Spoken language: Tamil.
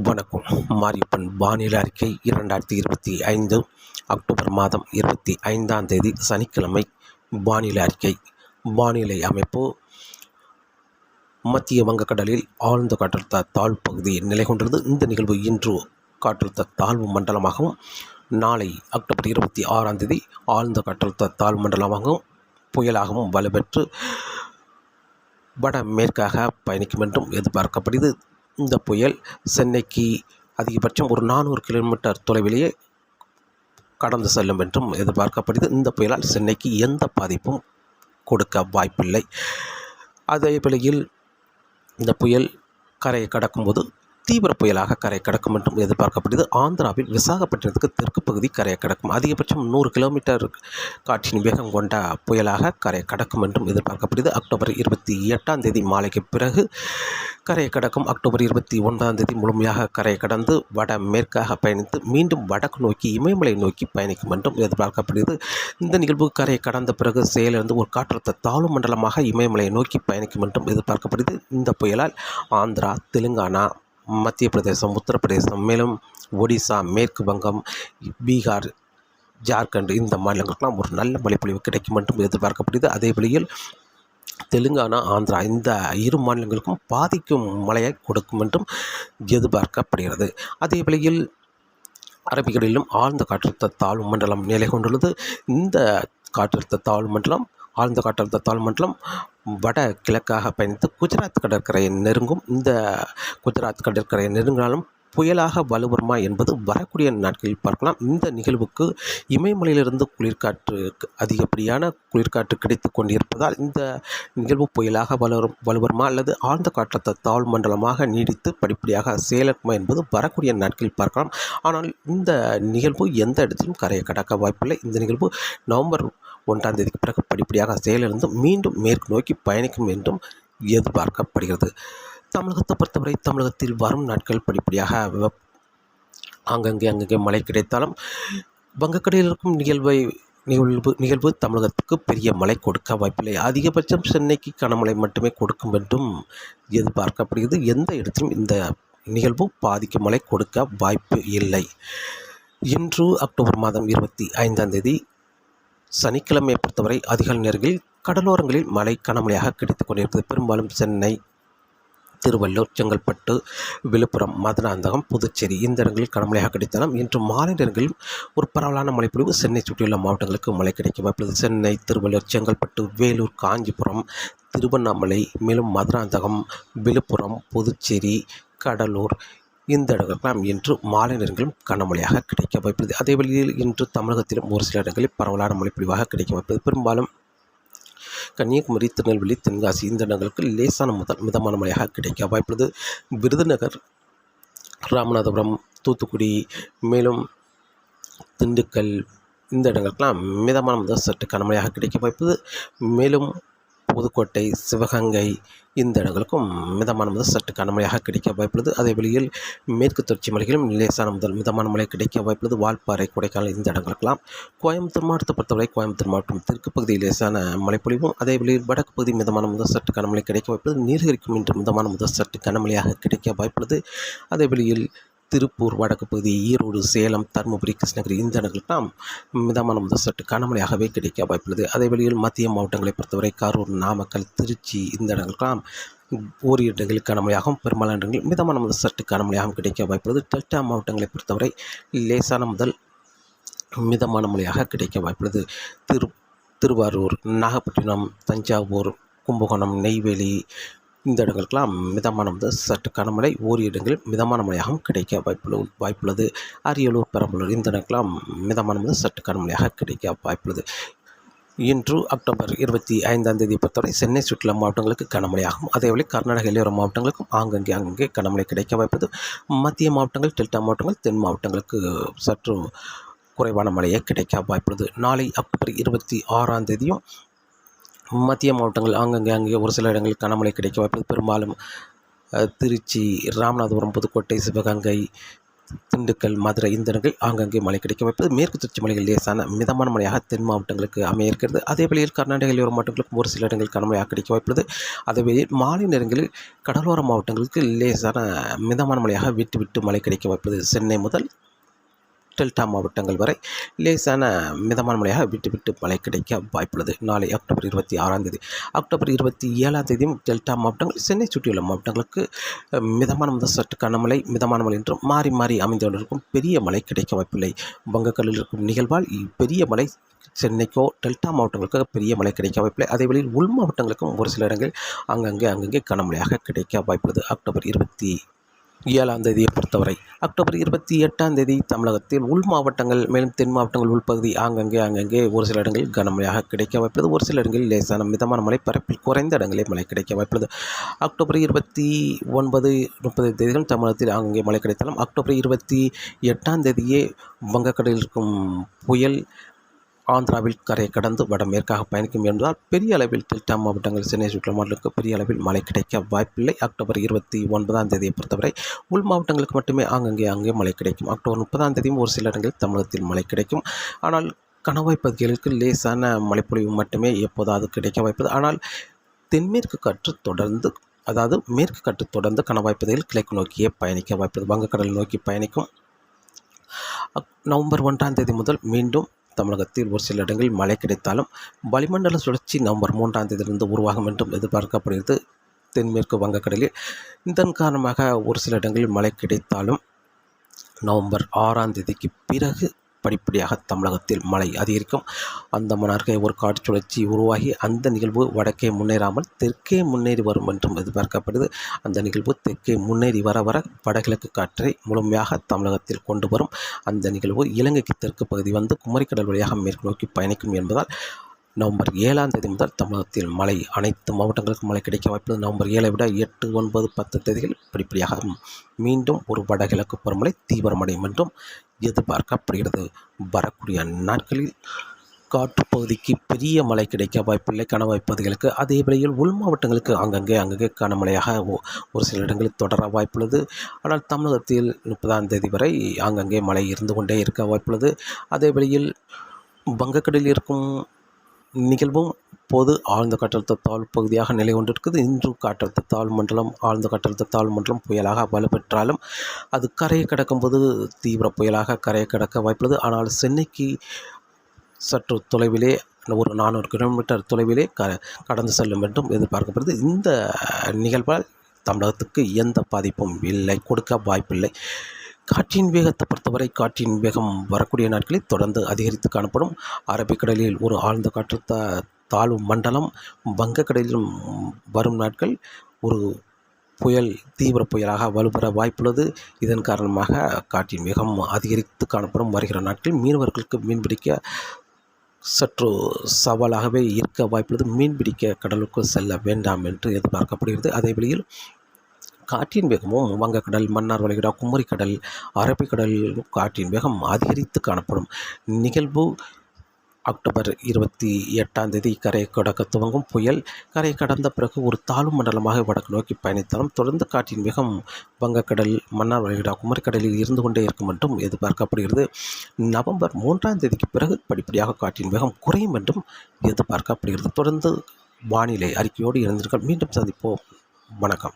வணக்கம். மாரியப்பன் வானிலை அறிக்கை இரண்டாயிரத்தி இருபத்தி ஐந்து அக்டோபர் மாதம் இருபத்தி ஐந்தாம் தேதி சனிக்கிழமை வானிலை அறிக்கை. வானிலை அமைப்பு. மத்திய வங்கக்கடலில் ஆழ்ந்த காற்றழுத்த தாழ்வு பகுதி நிலை கொண்டது இந்த நிகழ்வு இன்று காற்றழுத்த தாழ்வு மண்டலமாகவும் நாளை அக்டோபர் இருபத்தி ஆறாம் தேதி ஆழ்ந்த காற்றழுத்த தாழ்வு மண்டலமாகவும் புயலாகவும் வலுப்பெற்று வட மேற்காக பயணிக்கும் என்றும் எதிர்பார்க்கப்படுகிறது. இந்த புயல் சென்னைக்கு அதிகபட்சம் ஒரு நானூறு கிலோமீட்டர் தொலைவிலேயே கடந்து செல்லும் என்றும் எதிர்பார்க்கப்படுகிறது இந்த புயலால் சென்னைக்கு எந்த பாதிப்பும் கொடுக்க வாய்ப்பில்லை. அதே வேளையில் இந்த புயல் கரையை கடக்கும்போது தீவிர புயலாக கரை கடக்கும் என்றும் எதிர்பார்க்கப்படுகிறது. ஆந்திராவில் விசாகப்பட்டினத்துக்கு தெற்கு பகுதி கரையை கடக்கும். அதிகபட்சம் நூறு கிலோமீட்டர் காற்றின் வேகம் கொண்ட புயலாக கரை கடக்கும் என்றும் எதிர்பார்க்கப்படுகிறது. அக்டோபர் இருபத்தி எட்டாம் தேதி மாலைக்கு பிறகு கரையை கடக்கும். அக்டோபர் இருபத்தி ஒன்பதாம் தேதி முழுமையாக கரையை கடந்து வட மேற்காக பயணித்து மீண்டும் வடக்கு நோக்கி இமயமலை நோக்கி பயணிக்கும் என்றும் எதிர்பார்க்கப்படுகிறது. இந்த நிகழ்வு கரையை கடந்த பிறகு செயலிருந்து ஒரு காற்றழுத்த தாழ்வு மண்டலமாக இமயமலையை நோக்கி பயணிக்கும் என்றும் எதிர்பார்க்கப்படுகிறது. இந்த புயலால் ஆந்திரா தெலுங்கானா மத்திய பிரதேசம் உத்தரப்பிரதேசம் மேலும் ஒடிசா மேற்கு வங்கம் பீகார் ஜார்க்கண்ட் இந்த மாநிலங்களுக்கெல்லாம் ஒரு நல்ல மழைப்பொழிவு கிடைக்கும் என்றும் எதிர்பார்க்கப்படுகிறது. அதே வழியில் தெலுங்கானா ஆந்திரா இந்த இரு மாநிலங்களுக்கும் பாதிக்கும் மழையை கொடுக்கும் என்றும் எதிர்பார்க்கப்படுகிறது. அதே வேளையில் அரபிக்கடலிலும் ஆழ்ந்த காற்றழுத்த தாழ்வு மண்டலம் நிலை கொண்டுள்ளது. இந்த காற்றழுத்த தாழ்வு மண்டலம் ஆழ்ந்த காற்றழுத்த தாழ்வு மண்டலம் வட கிழக்காக பயணித்து குஜராத் கடற்கரையை நெருங்கும். இந்த குஜராத் கடற்கரையை நெருங்கினாலும் புயலாக வலுவருமா என்பது வரக்கூடிய நாட்களில் பார்க்கலாம். இந்த நிகழ்வுக்கு இமயமலையிலிருந்து குளிர்காற்று அதிகப்படியான குளிர்காற்று கிடைத்து கொண்டிருப்பதால் இந்த நிகழ்வு புயலாக வலுவரும் வலுவருமா அல்லது ஆழ்ந்த காற்றழுத்த தாழ் மண்டலமாக நீடித்து படிப்படியாக செயலக்குமா என்பது வரக்கூடிய நாட்களில் பார்க்கலாம். ஆனால் இந்த நிகழ்வு எந்த இடத்திலும் கரையை கடக்க வாய்ப்பில்லை. இந்த நிகழ்வு நவம்பர் ஒன்றாம் தேதிக்கு பிறகு படிப்படியாக செயலிழந்து மீண்டும் மேற்கு நோக்கி பயணிக்கும் என்றும் எதிர்பார்க்கப்படுகிறது. தமிழகத்தை பொறுத்தவரை தமிழகத்தில் வரும் நாட்கள் படிப்படியாக அங்கங்கே ஆங்கங்கே அங்கங்கே மழை கிடைத்தாலும் வங்கக்கடையில் இருக்கும் நிகழ்வை நிகழ்வு நிகழ்வு தமிழகத்துக்கு பெரிய மழை கொடுக்க வாய்ப்பில்லை. அதிகபட்சம் சென்னைக்கு கனமழை மட்டுமே கொடுக்கும் என்றும் எதிர்பார்க்கப்படுகிறது. எந்த இடத்திலும் இந்த நிகழ்வு பாதிக்கும் மழை கொடுக்க வாய்ப்பு இல்லை. இன்று அக்டோபர் மாதம் இருபத்தி ஐந்தாம் தேதி சனிக்கிழமை பொறுத்தவரை அதிகாலை நேரங்களில் கடலோரங்களில் மழை கனமழையாக கிடைத்து கொண்டிருந்தது பெரும்பாலும் சென்னை திருவள்ளூர் செங்கல்பட்டு விழுப்புரம் மதுராந்தகம் புதுச்சேரி இந்த இடங்களில் கனமழையாக கிடைத்தாலும் இன்று மாலை நேரங்களில் ஒரு பரவலான மழைப்பொழிவு சென்னை சுற்றியுள்ள மாவட்டங்களுக்கு மழை கிடைக்கும். வாய்ப்புள்ளது சென்னை திருவள்ளூர் செங்கல்பட்டு வேலூர் காஞ்சிபுரம் திருவண்ணாமலை மேலும் மதுராந்தகம் விழுப்புரம் புதுச்சேரி கடலூர் இந்த இடங்களுக்கெல்லாம் இன்று மாலை நேரங்களும் கனமழையாக கிடைக்க வாய்ப்புள்ளது. அதே வழியில் இன்று தமிழகத்திலும் ஒரு சில இடங்களில் பரவலான மழைப்பொழிவாக கிடைக்க வாய்ப்புள்ளது. பெரும்பாலும் கன்னியாகுமரி திருநெல்வேலி தென்காசி இந்த இடங்களுக்கு லேசான முதல் மிதமான மழையாக கிடைக்க வாய்ப்புள்ளது. விருதுநகர் ராமநாதபுரம் தூத்துக்குடி மேலும் திண்டுக்கல் இந்த இடங்களுக்கெல்லாம் மிதமான முதல் சற்று கனமழையாக கிடைக்க வாய்ப்புது மேலும் புதுக்கோட்டை சிவகங்கை இந்த இடங்களுக்கும் மிதமான முதல் சற்று கனமழையாக கிடைக்க வாய்ப்புள்ளது. அதே வழியில் மேற்கு தொடர்ச்சி மலைகளிலும் லேசான முதல் மிதமான மழை கிடைக்க வாய்ப்புள்ளது. வால்பாறை கொடைக்கானல் இந்த இடங்களுக்கெல்லாம் கோயம்புத்தூர் மாவட்டத்தை பொறுத்தவரை கோயம்புத்தூர் மாவட்டம் தெற்கு பகுதியில் லேசான மழைப்பொழிவும் அதே வழியில் வடக்கு பகுதி மிதமான முதல் சற்று கனமழை கிடைக்க வாய்ப்புள்ளது. நீர்கரிக்கும் இன்று மிதமான முதல் சற்று கனமழையாக கிடைக்க வாய்ப்புள்ளது. அதே வழியில் திருப்பூர் வடக்கு பகுதி ஈரோடு சேலம் தருமபுரி கிருஷ்ணகிரி இந்த இடங்களுக்கெல்லாம் மிதமான முதல் சற்று கனமழையாகவே கிடைக்க வாய்ப்புள்ளது. அதே வழியில் மத்திய மாவட்டங்களை பொறுத்தவரை கரூர் நாமக்கல் திருச்சி இந்த இடங்களுக்கெல்லாம் ஓரிரு இடங்களில் கனமழையாகவும் பெரும்பாலான இடங்களில் மிதமான முதல் சற்று கனமழையாகவும் கிடைக்க வாய்ப்புள்ளது. டெல்டா மாவட்டங்களை பொறுத்தவரை லேசான முதல் மிதமான மழையாக கிடைக்க வாய்ப்புள்ளது. திரு திருவாரூர் நாகப்பட்டினம் தஞ்சாவூர் கும்பகோணம் நெய்வேலி இந்த இடங்களுக்கெல்லாம் மிதமான முதல் சற்று கனமழை ஓரி இடங்களில் மிதமான மழையாகவும் கிடைக்க வாய்ப்புள்ள வாய்ப்புள்ளது. அரியலூர் பெரம்பலூர் இந்த இடங்களுக்கெல்லாம் மிதமான முதல் சற்று கனமழையாக கிடைக்க வாய்ப்புள்ளது. இன்று அக்டோபர் இருபத்தி ஐந்தாம் தேதி பொறுத்தவரை சென்னை சுற்றுலா மாவட்டங்களுக்கு கனமழையாகும் அதேவேளை கர்நாடக இளையோர மாவட்டங்களுக்கும் ஆங்கங்கே அங்கங்கே கனமழை கிடைக்க வாய்ப்பது மத்திய மாவட்டங்கள் டெல்டா மாவட்டங்கள் தென் மாவட்டங்களுக்கு சற்று குறைவான மழையே கிடைக்க வாய்ப்புள்ளது. நாளை அக்டோபர் இருபத்தி ஆறாம் தேதியும் மத்திய மாவட்டங்கள் ஆங்கங்கே அங்கே ஒரு சில இடங்களில் கனமழை கிடைக்க வாய்ப்பு பெரும்பாலும் திருச்சி ராமநாதபுரம் புதுக்கோட்டை சிவகங்கை திண்டுக்கல் மதுரை இந்த இடங்கள் ஆங்காங்கே மழை கிடைக்க வைப்பது மேற்கு தொடர்ச்சி மலைகள் லேசான மிதமான மழையாக தென் மாவட்டங்களுக்கு அமைய இருக்கிறது. அதே வேளையில் கர்நாடக எல்லையோர மாவட்டங்களுக்கும் ஒரு சில இடங்களில் கனமழையாக கிடைக்க வாய்ப்புள்ளது அதே வேளையில் மாலை நேரங்களில் கடலோர மாவட்டங்களுக்கு லேசான மிதமான மழையாக விட்டு விட்டு மழை கிடைக்க வாய்ப்புள்ளது சென்னை முதல் டெல்டா மாவட்டங்கள் வரை லேசான மிதமான மழையாக விட்டு விட்டு மழை கிடைக்க வாய்ப்புள்ளது. நாளை அக்டோபர் இருபத்தி ஆறாம் தேதி அக்டோபர் இருபத்தி ஏழாம் தேதியும் டெல்டா மாவட்டங்கள் சென்னை சுற்றியுள்ள மாவட்டங்களுக்கு மிதமான முதல் சற்று கனமழை மிதமான மழை என்றும் மாறி மாறி அமைந்தவர்களுக்கும் பெரிய மழை கிடைக்க வாய்ப்பில்லை. வங்கக்கடலில் இருக்கும் நிகழ்வால் பெரிய மழை சென்னைக்கோ டெல்டா மாவட்டங்களுக்கு பெரிய மழை கிடைக்க வாய்ப்பில்லை. அதே வழியில் உள் மாவட்டங்களுக்கும் ஒரு சில இடங்களில் அங்கங்கே அங்கங்கே கனமழையாக கிடைக்க வாய்ப்புள்ளது. அக்டோபர் இருபத்தி ஏழாம் தேதியை பொறுத்தவரை. அக்டோபர் இருபத்தி எட்டாம் தேதி தமிழகத்தில் உள் மாவட்டங்கள் மேலும் தென் மாவட்டங்கள் உள்பகுதி ஆங்கங்கே அங்கங்கே ஒரு சில இடங்களில் கனமழையாக கிடைக்க வாய்ப்பது ஒரு சில இடங்களில் லேசான மிதமான மழை பரப்பில் குறைந்த இடங்களில் மழை கிடைக்க வாய்ப்புள்ளது. அக்டோபர் இருபத்தி ஒன்பது முப்பது தேதிகளும் தமிழகத்தில் ஆங்கங்கே மழை கிடைத்தாலும் அக்டோபர் இருபத்தி எட்டாம் தேதியே வங்கக்கடலில் இருக்கும் புயல் ஆந்திராவில் கரை கடந்து வடமேற்காக பயணிக்கும் என்பதால் பெரிய அளவில் டெல்டா மாவட்டங்கள் சென்னை சுற்றுலா மாவட்டங்களுக்கு பெரிய அளவில் மழை கிடைக்க வாய்ப்பில்லை. அக்டோபர் இருபத்தி ஒன்பதாம் தேதியை பொறுத்தவரை உள் மாவட்டங்களுக்கு மட்டுமே ஆங்கங்கே அங்கே மழை கிடைக்கும். அக்டோபர் முப்பதாம் தேதியும் ஒரு சில இடங்களில் தமிழகத்தில் மழை கிடைக்கும். ஆனால் கணவாய் பகுதிகளுக்கு லேசான மழைப்பொழிவு மட்டுமே எப்போதாவது கிடைக்க வாய்ப்பது. ஆனால் தென்மேற்கு காற்று தொடர்ந்து அதாவது மேற்கு காற்று தொடர்ந்து கணவாய் பகுதியில் கிழக்கு நோக்கியே பயணிக்க வாய்ப்பது. வங்கக்கடல் நோக்கி பயணிக்கும். அக்- நவம்பர் ஒன்றாம் தேதி முதல் மீண்டும் தமிழகத்தில் ஒரு சில இடங்களில் மழை கிடைத்தாலும் வளிமண்டல சுழற்சி நவம்பர் மூன்றாம் தேதியிலிருந்து உருவாகும் என்றும் எதிர்பார்க்கப்படுகிறது. தென்மேற்கு வங்கக்கடலில் இதன் காரணமாக ஒரு சில இடங்களில் மழை கிடைத்தாலும் நவம்பர் ஆறாம் தேதிக்கு பிறகு படிப்படியாக தமிழகத்தில் மழை அதிகரிக்கும். அந்த அருகே ஒரு காற்று சுழற்சி உருவாகி அந்த நிகழ்வு வடக்கே முன்னேறாமல் தெற்கே முன்னேறி வரும் என்றும் எதிர்பார்க்கப்படுது. அந்த நிகழ்வு தெற்கே முன்னேறி வர வர வடகிழக்கு காற்றை முழுமையாக தமிழகத்தில் கொண்டு வரும். அந்த நிகழ்வு இலங்கைக்கு தெற்கு பகுதி வந்து குமரிக்கடல் வழியாக மேற்கு நோக்கி பயணிக்கும் என்பதால் நவம்பர் ஏழாம் தேதி முதல் தமிழகத்தில் மழை. அனைத்து மாவட்டங்களுக்கும் மழை கிடைக்க வாய்ப்புள்ளது. நவம்பர் ஏழை விட எட்டு ஒன்பது பத்து தேதிகள் படிப்படியாக மீண்டும் ஒரு வடகிழக்கு பருவமழை தீவிரமடையும் என்றும் எதிர்பார்க்கப்படுகிறது. வரக்கூடிய நாட்களில் காற்றுப்பகுதிக்கு பெரிய மழை கிடைக்க வாய்ப்பில்லை. கணவாய் பகுதிகளுக்கு அதே வேளையில் உள் மாவட்டங்களுக்கு அங்கங்கே அங்கங்கே கனமழையாக ஒரு சில இடங்களில் தொடர வாய்ப்புள்ளது. ஆனால் தமிழகத்தில் முப்பதாம் தேதி வரை அங்கங்கே மழை இருந்து கொண்டே இருக்க வாய்ப்புள்ளது. அதே வேளையில் வங்கக்கடலில் இருக்கும் நிகழ்வும் இப்போது ஆழ்ந்த காற்றழுத்த தாழ்வு பகுதியாக நிலை கொண்டிருக்குது இன்று காற்றழுத்த தாழ்வு மண்டலம் ஆழ்ந்த காற்றழுத்த தாழ்வு மண்டலம் புயலாக வலுப்பெற்றாலும் அது கரையை கடக்கும்போது தீவிர புயலாக கரையை கடக்க வாய்ப்புள்ளது. ஆனால் சென்னைக்கு சற்று தொலைவிலே ஒரு நானூறு கிலோமீட்டர் தொலைவிலே க கடந்து செல்லும் என்றும் எதிர்பார்க்கப்படுது. இந்த நிகழ்வால் தமிழகத்துக்கு எந்த பாதிப்பும் இல்லை கொடுக்க வாய்ப்பில்லை. காற்றின் வேகத்தை பொறுத்தவரை காற்றின் வேகம் வரக்கூடிய நாட்களில் தொடர்ந்து அதிகரித்து காணப்படும். அரபிக்கடலில் ஒரு ஆழ்ந்த காற்றழுத்த தாழ்வு மண்டலம் வங்கக்கடலிலும் வரும் நாட்கள் ஒரு புயல் தீவிர புயலாக வலுப்பெற வாய்ப்புள்ளது. இதன் காரணமாக காற்றின் வேகம் அதிகரித்து காணப்படும் வருகிற நாட்களில் மீனவர்களுக்கு மீன்பிடிக்க சற்று சவாலாகவே இருக்க வாய்ப்புள்ளது. மீன்பிடிக்க கடலுக்குள் செல்ல வேண்டாம் என்று எதிர்பார்க்கப்படுகிறது. அதே வேளையில் காற்றின் வேகமும் வங்கக்கடல் மன்னார் வளைகுடா குமரிக்கடல் அரபிக்கடல் காற்றின் வேகம் அதிகரித்து காணப்படும். நிகழ்வு அக்டோபர் இருபத்தி எட்டாம் தேதி கரையை கடக்க துவங்கும் புயல். கரை கடந்த பிறகு ஒரு தாழ்வு மண்டலமாக வடக்கு நோக்கி பயணித்தாலும் தொடர்ந்து காற்றின் வேகம் வங்கக்கடல் மன்னார் வளைகுடா குமரிக்கடலில் இருந்து கொண்டே இருக்கும் என்றும் எதிர்பார்க்கப்படுகிறது. நவம்பர் மூன்றாம் தேதிக்கு பிறகு படிப்படியாக காற்றின் வேகம் குறையும் என்றும் எதிர்பார்க்கப்படுகிறது. தொடர்ந்து வானிலை அறிக்கையோடு இருந்தீர்கள் மீண்டும் சந்திப்போம். வணக்கம்.